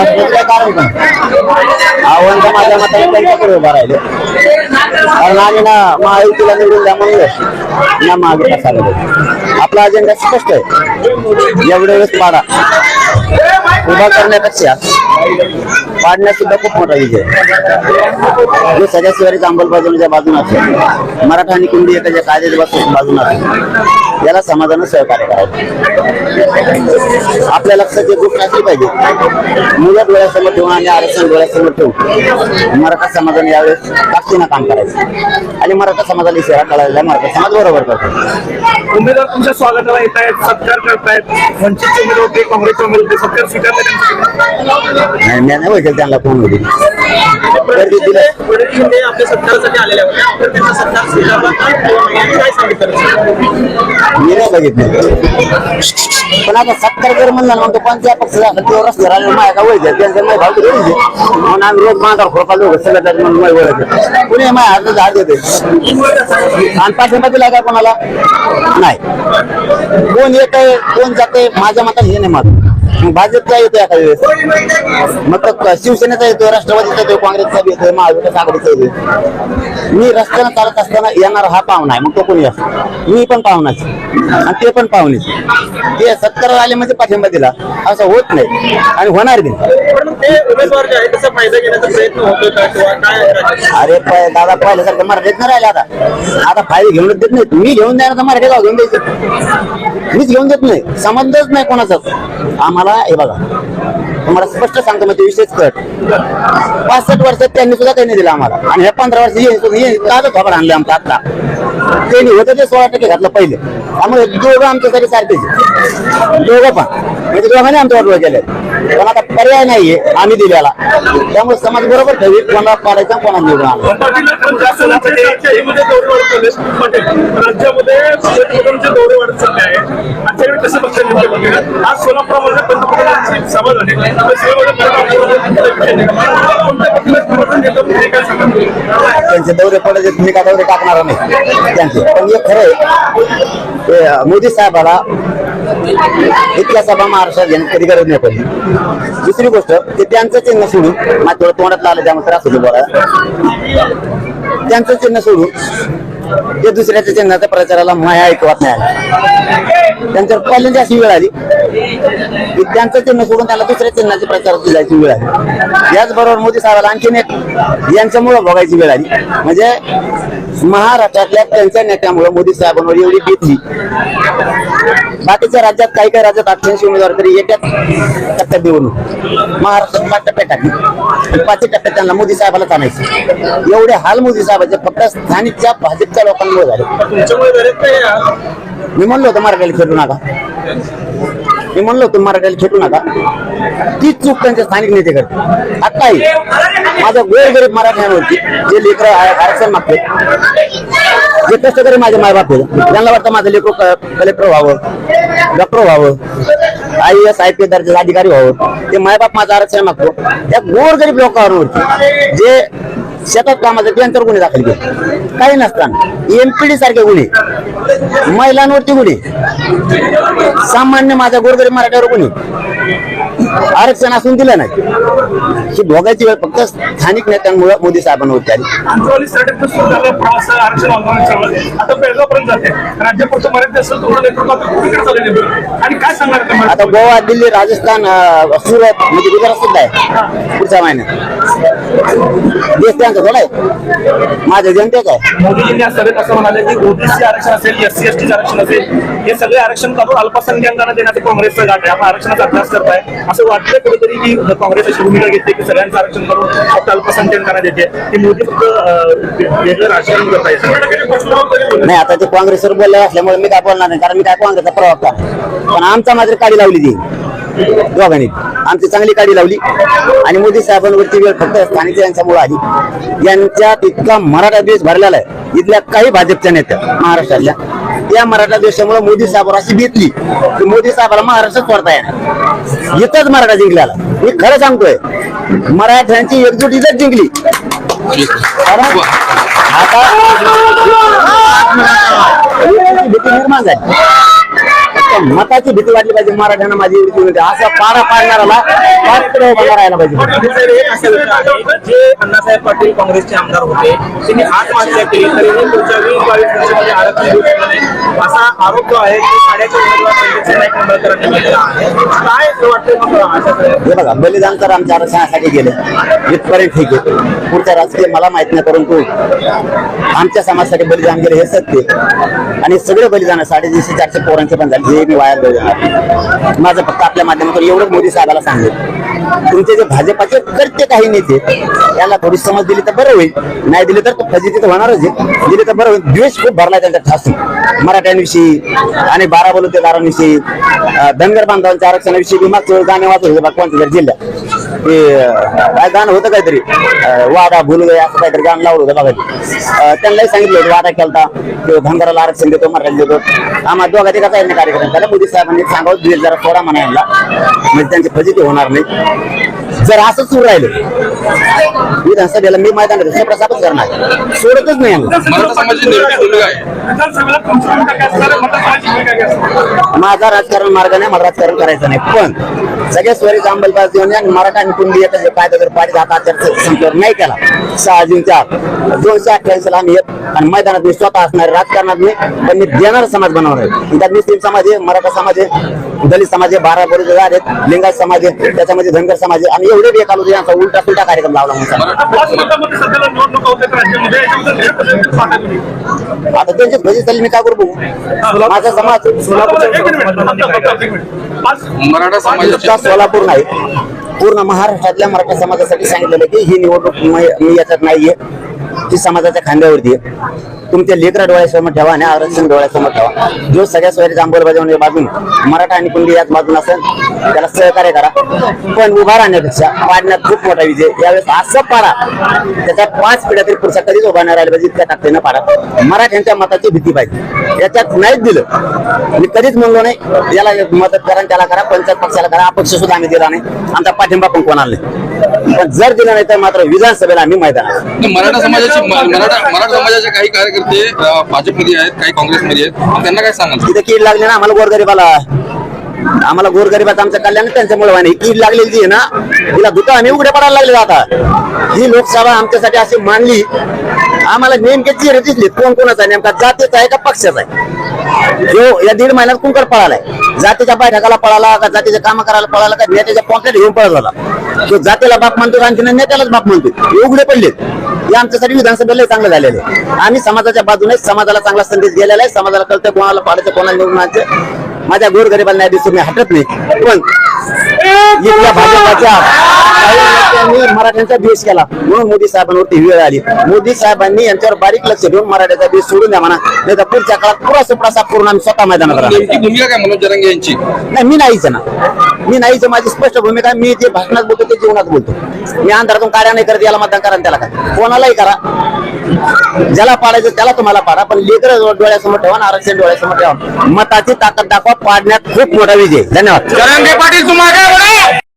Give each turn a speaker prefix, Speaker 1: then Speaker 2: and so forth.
Speaker 1: नसण्याचं कारण पण आव्हान तर माझ्या मताने त्यांच्याकडे उभा राहिले कारण आम्ही ना महायुतीला निवडून द्या म्हणून ना मागे कसा आपला अजेंडा स्पष्ट आहे. एवढे वेळेस पाडा. उभा करण्यापेक्षा पाडण्यात सुद्धा खूप मोठा विजय जो सगळ्या शिवारीच्या अंमलबजावणीच्या बाजूने असेल मराठा आणि कुंडी एकाच्या कायद्याच्या बाजू- बाजूने असेल याला समाजानं सहकार्य करावं. आपल्या लक्षात एक गोष्ट असली पाहिजे मुलं डोळ्यासमोर ठेवून आणि आरक्षण डोळ्यासमोर ठेवून मराठा समाजाने यावेळेस ताकदीनं काम करायचं. आणि मराठा समाजाला इशारा कळायला मराठा समाज बरोबर करतो.
Speaker 2: उमेदवार तुमच्या स्वागताला येत आहेत सत्कार करतायत. वंचित उमेदवार काँग्रेसचे उमेदवार सत्कार स्वीकार
Speaker 1: नाही मी नाही ओळखेल त्यांना कोण होती गर्दी दिलं.
Speaker 2: ते आपल्या सत्कारासाठी आलेले होते आपण त्यांचा सत्कार स्वीकारला काय सांगितलं
Speaker 1: मी नाही बघितलं. पण आता सत्कार जर म्हणलं ना तो कोणत्या पक्षाचा तो रस्त्यावर आले माझ्या का वैद्य त्यांचं माझ्या भाऊ तरी ओळखीचे. म्हणजे. म्हणून आम्ही रोज मांगावर खोपा लोक सगळं त्यात म्हणून माझ्या ओळख कुणी माझ्या हातात झाड देते आणि पाठिंबा दिला का कोणाला? नाही. कोण येत आहे कोण जाते माझ्या मतात हे नाही मत मग भाजपचा येतो एखाद्या वेळेस. मग शिवसेनेचा येतोय राष्ट्रवादीचा येतोय काँग्रेसचा बी येतोय महाविकास आघाडीचा येतोय. मी रस्त्यानं चालत असताना येणार हा पाहुणा आहे मग तो कोणी असतो? मी पण पाहुणाच आणि ते पण पाहुणेच ते सत्तर आले म्हणजे पाठिंबा दिला असं होत नाही. आणि होणार बी नाही.
Speaker 2: काय
Speaker 1: अरे दादा पहिल्यासारखं मराठीत नाही राहिले आता. आता फायदे घेऊनच देत नाहीत. मी घेऊन द्या तर मराठी गाव घेऊन द्यायचं. मीच घेऊन देत नाही. संबंधच नाही कोणाचाच. आम्हाला हे बघा. तुम्हाला स्पष्ट सांगतो म्हणजे विशेष कट पासष्ट वर्षात त्यांनी सुद्धा त्यांनी दिला आम्हाला. आणि हे पंधरा वर्ष कागद खबर आणले आमचा आता? त्यांनी होतं ते सोळा टक्के घातलं पहिले. त्यामुळे दोघं आमच्यासाठी सारखेच दोघं पण. म्हणजे दोघांनी आमच्या वाटलं केलं पण आता पर्याय नाहीये आम्ही दिलेला. त्यामुळे समाज बरोबर ठेवी कोणाला पाडायचा कोणाला निवडून आला
Speaker 2: पाटील पण जास्त राज्यामध्ये दौरे वाढत चालले आहेत. पाटील राज्यामध्ये पंतप्रधानांचे दौरे वाढत चालले आहे आजच्या वेळी कसं बघता नेमके बघा आज सोलापुरामध्ये पंतप्रधानांची सभा झाली काय
Speaker 1: त्यांचे दौरे पडायचे तुम्ही का दौरे टाकणार नाही. त्यांचे. पण हे खरं आहे मोदी साहेबाला इतक्या सभा महाराष्ट्रात घेण्यात कधी गरज नाही पडली. दुसरी गोष्ट ते त्यांचं चिन्ह सोडून माझ्या तोंडात आलं त्यामुळे त्रास होतो बघा त्यांचं चिन्ह सोडून ते दुसऱ्याच्या चिन्हाच्या प्रचाराला माया ऐकवत नाही. त्यांच्यावर पहिल्यांदा अशी वेळ आली. की त्यांचं चिन्ह सोडून त्याला दुसऱ्या चिन्हाचे प्रचार जायची वेळ आली. याचबरोबर मोदी साहेबाला आणखीन एक यांच्यामुळे भोगायची वेळ आली. म्हणजे महाराष्ट्रातल्या त्यांच्या नेत्यामुळे मोदी साहेबांवर एवढी भीती. बाकीच्या राज्यात काही काही राज्यात अठ्ठ्याऐंशी उमेदवार तरी एकाच टप्प्यात निवडणूक महाराष्ट्रात पाच टप्प्यात टाकली. पाचही टप्प्यात त्यांना मोदी साहेबालाच आणायचं. एवढे हाल मोदी साहेबाचे फक्त स्थानिकच्या भाजपच्या लोकांमुळे झाले. मी म्हणलो होतो मराठ्याला खेटू नका. मी म्हणलो होतो मराठ्याला खेटू नका. तीच चूक त्यांचे स्थानिक नेते करते आताही माझ्या गोरगरीब मराठ्यांवरती जे लेकर आरक्षण मागते जे कष्टकरी माझे मायबाप आहेत. त्यांना वाटतं माझं लेकर कलेक्टर व्हावं डॉक्टर व्हावं आय एस आय पी दर्जाचे अधिकारी व्हावं. ते मायबाप माझं आरक्षण मागतो. त्या गोरगरीब लोकांवरती जे शेतात कामाचं त्यांच्यावर गुन्हे दाखल केले. काही नसताना. एमपीडी सारखे गुन्हे. महिलांवरती गुन्हे. सामान्य माझ्या गोरगरीब मराठ्यावर गुन्हे. आरक्षण असून दिलं नाही. ही भोगायची वेळ फक्त स्थानिक नेत्यांमुळे मोदी आली
Speaker 2: आरक्षण आंदोलन चाललं आता
Speaker 1: गोवा दिल्ली राजस्थान सुरत म्हणजे गुजरात सुद्धा आहे. पुढच्या महिन्यात. देश त्यांचा थोडा आहे. माझ्या जनतेचा आहे.
Speaker 2: मोदीजींनी या सभेत असं म्हणाले की ओबीसी आरक्षण असेल एस सी एस टी आरक्षण असेल हे सगळे आरक्षण काढून अल्पसंख्याकांना देण्याचे काँग्रेसचा गाठ आहे. आपण आरक्षणाचा अभ्यास करताय. असं वाटलं कुठेतरी की काँग्रेस अशी भूमिका घेते की सगळ्यांचं आरक्षण करून फक्त अल्पसंख्याकांना देते. की मोदी फक्त वेगळं राजकारण करताय
Speaker 1: नाही आता ते काँग्रेसवर बोलले असल्यामुळे मी काय बोलणार नाही कारण मी काय काँग्रेसचा प्रवक्ता. पण आमचा मात्र काढी लावली ती. दोघांनी. आमची चांगली काडी लावली. आणि मोदी साहेबांवरची वेळ फक्त स्थानिक यांच्यामुळे आली. यांच्यात इतका मराठा देश भरलेला आहे. इथल्या काही भाजपच्या नेत्या महाराष्ट्रातल्या. त्या मराठा देशामुळे मोदी साहेबांवर अशी भेटली की मोदी साहेबाला महाराष्ट्रात पडता येणार इथंच मराठा जिंकल्याला मी खरं सांगतोय मराठ्यांची एकजूट इथंच जिंकली आता भीती निर्माण झाली मताची भीती वाटली पाहिजे. मराठ्यांना माझी विनंती आहे. असा पारा पाडणाराला पात्र उभा राहायला पाहिजे.
Speaker 3: जे अण्णासाहेब पाटील काँग्रेसचे आमदार होते त्यांनी आत्महत्या केली. तरीही पुढच्या वीस बावीस वर्षामध्ये आरक्षण देऊ शकलं नाही. असा आरोप जो आहे तो साड्याच्या उमेदवार पंडित नाईक निंबाळकरांनी केला आहे. काय वाटतं
Speaker 1: हे बघा बलिदान तर आमच्या आरक्षणासाठी गेले. इथपर्यंत ठीक आहे. पुढच्या राजकीय मला माहीत नाही परंतु आमच्या समाजासाठी बलिदान गेले हे सत्य आणि सगळे बलिदान साडेतीनशे चारशे पोरांचे पण झाले. हे मी वाया माझं फक्त आपल्या माध्यमातून एवढंच मोदी साहेबाला सांगेल तुमचे जे भाजपाचे करते काही नेते त्याला थोडी समज दिली तर बरं होईल. नाही दिली तर फजिती तर होणारच आहे. दिली तर बरं होईल. द्वेष खूप भरला त्यांचा ठासून. मराठ्यांविषयी आणि बारा बलुतेदारांविषयी धनगर बांधवांच्या आरक्षणाविषयी बी गाणे वाचत होते बघ जिल्ह्यात. काय गाणं होतं काहीतरी? अं, वादा भूल गया असं काहीतरी गाणं लावलं होतं बघा. त्यांनाही सांगितलं होतं वादा केलता. तो धनगराला आरक्षण देतो मराठ्याला देतो. आम्हा दोघा ते कसा कार्यक्रम. त्याला मोदी साहेबांनी सांगावं जरा थोडा म्हणायला. म्हणजे त्यांची फजिती होणार नाही. जर असं सुरू राहिलं विधानसभेला मी मैदान प्रसादच करणार. सोडतच नाही आम्ही. माझा राजकारण मार्ग नाही मला राजकारण करायचं नाही पण सगळ्या स्वरीच अंमलबाज देऊन आणि मराठा आणि कुंडी येतात जे कायदा जर पाडीचा हात आचार संपल्यावर नाही केला सहा जूनच्या आत. दोनशे अठ्ठ्याऐंशी ला आम्ही येत आणि मैदानात मी स्वतः असणार राजकारणात मी पण मी देणार समाज बनवणार आहे त्यात मुस्लिम समाज आहे मराठा समाज आहे दलित समाज आहे बारा बरोबर आहेत लिंगायत समाज आहे त्याच्यामध्ये धनगर समाज आहे आम्ही एवढे एक आलो यांचा उलटा सुलटा कार्यक्रम लावला म्हणून.
Speaker 2: आता
Speaker 1: त्यांची फजी चालली मी काय करू बघू? माझा समाज
Speaker 4: मराठा समाजाची
Speaker 1: सोलापूर नाही पूर्ण महाराष्ट्रातल्या मराठा समाजासाठी सांगितलेलं की ही निवडणूक मी याच्यात नाहीये ती समाजाच्या खांद्यावरती आहे. तुमच्या लेकरा डोळ्यासमोर ठेवा आणि आरक्षण डोळ्यासमोर ठेवा. जो सगळ्या सोयरीचा अंमलबजावणी बाजून मराठा आणि कुंडी याच बाजून असेल त्याला सहकार्य करा. पण उभा राहण्यापेक्षा पाडण्यात खूप मोठा विजय. यावेळेस असं पाडा. त्याच्या पाच पिढ्या तरी पुढचा कधीच उभा नाही राहिला पाहिजे इतक्या ताकदीनं पाडा. मराठ्यांच्या मताची भीती पाहिजे. याच्यात नाहीच दिलं. मी कधीच म्हणलो नाही याला मदत करा त्याला करा पंचायत पक्षाला करा. अपक्ष सुद्धा आम्ही दिला नाही. आमचा पाठिंबा पण कोणाला नाही. पण जर दिला नाही तर मात्र विधानसभेला आम्ही मैदानात
Speaker 4: मराठा समाजाची मराठा मराठा समाजाचे काही कार्यकर्ते भाजपमध्ये आहेत काही काँग्रेसमध्ये आहेत. त्यांना काय सांगाल?
Speaker 1: तिथे कीड लागली ना आम्हाला गोरगरीबाला. आम्हाला गोरगरिबाचं आमचं कल्याण त्यांच्यामुळे व्हायला ही कीड लागलेली जी आहे ना तिला दुका आम्ही उघडे पडायला लागले आता. ही लोकसभा आमच्यासाठी अशी मांडली. आम्हाला नेमके चेहरे दिसले कोण कोणाचा नेमका जातीचा आहे का पक्षाचा आहे? जो या दीड महिन्यात कुंकर पळालाय. जातीच्या बैठकाला पळाला का जातीचे काम करायला पळाला का नेत्याच्या पॉकेट घेऊन पळत झाला. तो जातीला बाप मानतो आणखी नेत्यालाच बाप मानतो हे उघडे पडले हे आमच्यासाठी विधानसभेला चांगलं झालेलं आहे. आम्ही समाजाच्या बाजूने समाजाला चांगला संदेश गेलेला आहे. समाजाला कळतं कोणाला पाडायचं कोणाला निवडून माझ्या गोरगरिबाला न्याय दिसून मी हटत नाही. पण इथल्या भाजपाच्या काही नेत्यांनी मराठ्यांचा द्वेष केला. म्हणून मोदी साहेबांवरती वेळ आली. मोदी साहेबांनी यांच्यावर बारीक लक्ष देऊन मराठ्याचा द्वेष सोडून द्या म्हणा. नाही तर पुढच्या काळात पुरा सुपडा पूर्ण आम्ही स्वतः मैदानात राहणार.
Speaker 4: नेमकी भूमिका काय मनोज जरांगे यांची?
Speaker 1: नाही मी नाहीच ना. मी नाहीच माझी स्पष्ट भूमिका आहे. मी जे भाषणात बोलतो ते जीवनात बोलतो. मी अंधारातून काड्या नाही करत याला मतदान करा आणि त्याला काय कोणालाही करा. ज्याला पाडायचं त्याला तुम्हाला पाडा पण लेकर डोळ्यासमोर ठेवा आणि आरक्षण डोळ्यासमोर ठेवा. मताची ताकद दाखवा पाडण्यात खूप मोठा विजय धन्यवाद.
Speaker 4: जरांगे पाटील तुम्हाला Magalhães!